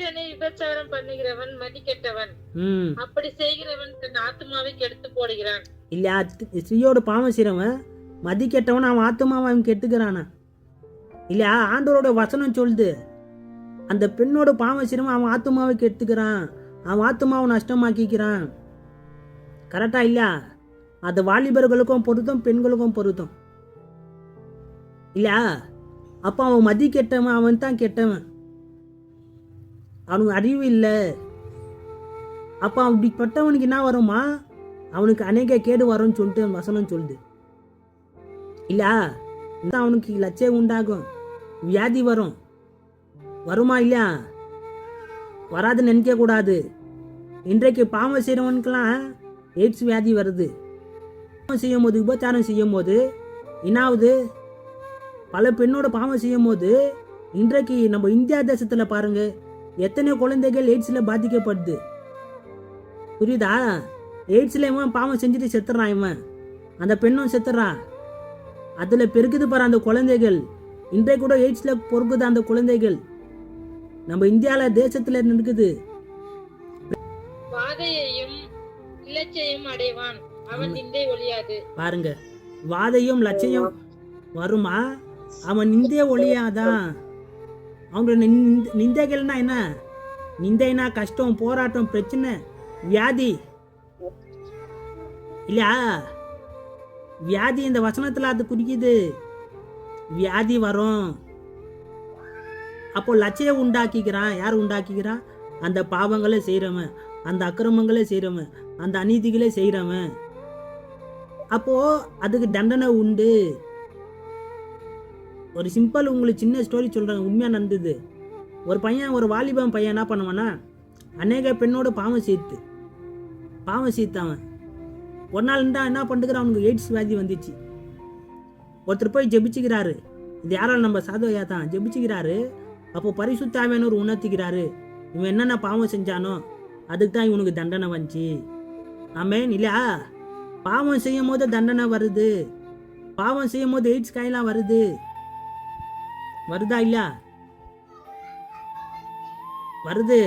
ஸ்திரீயுடனே விபச்சாரம் பண்ணுகிறவன் மதிக்கெட்டவன் ம். அப்படி செய்கிறவன் தன் ஆத்மாவை கெடுத்து போடுகிறான். இல்லையா ஸ்ரீயோட பாவம் செய்கிறவன் மதி கெட்டவன் அவன் ஆத்துமாவை அவன் கெட்டுக்கிறானா இல்லையா ஆண்டவரோட வசனம் சொல்லுது. அந்த பெண்ணோட பாவம் செய்கிறவன் அவன் ஆத்துமாவை கெட்டுக்கிறான் அவன் ஆத்துமாவை நஷ்டமாக்கிக்கிறான். கரெக்டா இல்லையா? அது வாலிபர்களுக்கும் பொருத்தம் பெண்களுக்கும் பொருத்தம். இல்லையா? அப்போ அவன் மதி கெட்டவன் அவன் தான் கெட்டவன். அவனுக்கு அறிவு இல்லை. அப்போ அப்படிப்பட்டவனுக்கு என்ன வருமா அவனுக்கு அநேக கேடு வரும்னு சொல்லிட்டு வசனம் சொல்லுது. இல்லையா அவனுக்கு லட்சியம் உண்டாகும். வியாதி வரும். வருமா இல்லையா? வராதுன்னு நினைக்க கூடாது. இன்றைக்கு பாவம் செய்கிறவனுக்கெல்லாம் எய்ட்ஸ் வியாதி வருது. பாவம் செய்யும் போது உபச்சாரம் செய்யும் போது என்னாவது? பல பெண்ணோட பாவம் செய்யும் போது இன்றைக்கு நம்ம இந்தியா தேசத்தில் பாருங்கள் எத்தனை குழந்தைகள் எய்ட்ஸில் பாதிக்கப்படுது? புரியுதா? எய்ட்ஸில் இவன் பாவம் செஞ்சுட்டு செத்துறான் இவன். அந்த பெண்ணும் செத்துறான் அதில் பெருக்குது பாரு அந்த குழந்தைகள். இன்றைய கூட எய்ட்ஸில் பொறுக்குது அந்த குழந்தைகள். நம்ம இந்தியாவில் தேசத்தில் இருக்குது வாதையையும் இலச்சையும் அடைவான். அவன் நிந்தை ஒழியாது பாருங்க. வாதையும் லட்சியம் வருமா? அவன் நிந்தே ஒழியாதான் அவங்களோட நிந்தைகள்னா என்ன? நிந்தைனா கஷ்டம் போராட்டம் பிரச்சனை வியாதி. இல்லையா? வியாதி இந்த வசனத்தில் அது குறிக்குது. வியாதி வரும். அப்போ லட்சியம் உண்டாக்கிக்கிறான். யார் உண்டாக்கிக்கிறான் அந்த பாவங்களை செய்கிறவன் அந்த அக்கிரமங்களே செய்கிறவன் அந்த அநீதிகளை செய்கிறவன் அப்போது அதுக்கு தண்டனை உண்டு. ஒரு சிம்பிள் உங்களுக்கு சின்ன ஸ்டோரி சொல்கிறாங்க உண்மையாக நடந்தது. ஒரு பையன் ஒரு வாலிபன் பையன் என்ன பண்ணுவானா அநேக பெண்ணோட பாவம் சேர்த்து பாவம் சேர்த்தவன். ஒரு நாள் இருந்தால் என்ன பண்ணுறான் அவனுக்கு எய்ட்ஸ் வியாதி வந்துச்சு. ஒருத்தர் போய் ஜெபிச்சுக்கிறாரு. இது யாரால் நம்ம சாதுவையா தான்? ஜெபிச்சுக்கிறாரு. அப்போ பரிசுத்தாவியான ஒரு உணர்த்திக்கிறாரு இவன் என்னென்ன பாவம் செஞ்சானோ அதுக்கு தான் இவனுக்கு தண்டனை வந்துச்சு. ஆமேன் இல்லையா? பாவம் செய்யும் போது தண்டனை வருது. பாவம் செய்யும் போது எய்ட்ஸ் காயெல்லாம் வருது. வருதா இல்லையா? வருது.